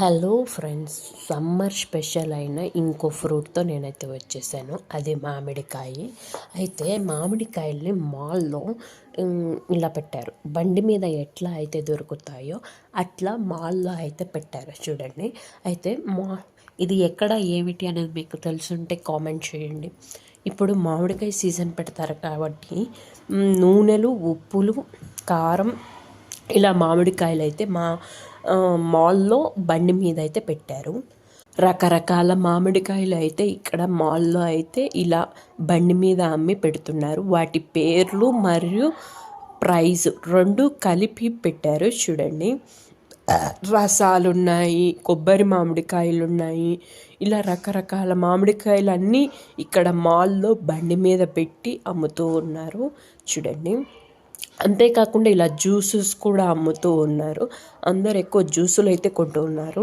Hello friends summer special అయిన ఇంకో ఫ్రూట్తో నేనైతే వచ్చేసాను. అది మామిడికాయ. అయితే మామిడికాయల్ని మాల్లో ఇలా పెట్టారు. బండి మీద ఎట్లా అయితే దొరుకుతాయో అట్లా మాల్లో అయితే పెట్టారు. చూడండి. అయితే మా ఇది ఎక్కడ ఏమిటి అనేది మీకు తెలుసుంటే కామెంట్ చేయండి. ఇప్పుడు మామిడికాయ సీజన్ పెడతారు కాబట్టి నూనెలు ఉప్పులు కారం ఇలా మామిడికాయలు అయితే మా మాల్లో బండి మీద అయితే పెట్టారు. రకరకాల మామిడికాయలు అయితే ఇక్కడ మాల్లో అయితే ఇలా బండి మీద అమ్మి పెడుతున్నారు. వాటి పేర్లు మరియు ప్రైజ్ రెండు కలిపి పెట్టారు చూడండి. రసాలు ఉన్నాయి కొబ్బరి మామిడికాయలు ఉన్నాయి ఇలా రకరకాల మామిడికాయలు అన్నీ ఇక్కడ మాల్లో బండి మీద పెట్టి అమ్ముతూ ఉన్నారు చూడండి. అంతేకాకుండా ఇలా జ్యూసెస్ కూడా అమ్ముతూ ఉన్నారు. అందరు ఎక్కువ జ్యూసులు అయితే కొంటూ ఉన్నారు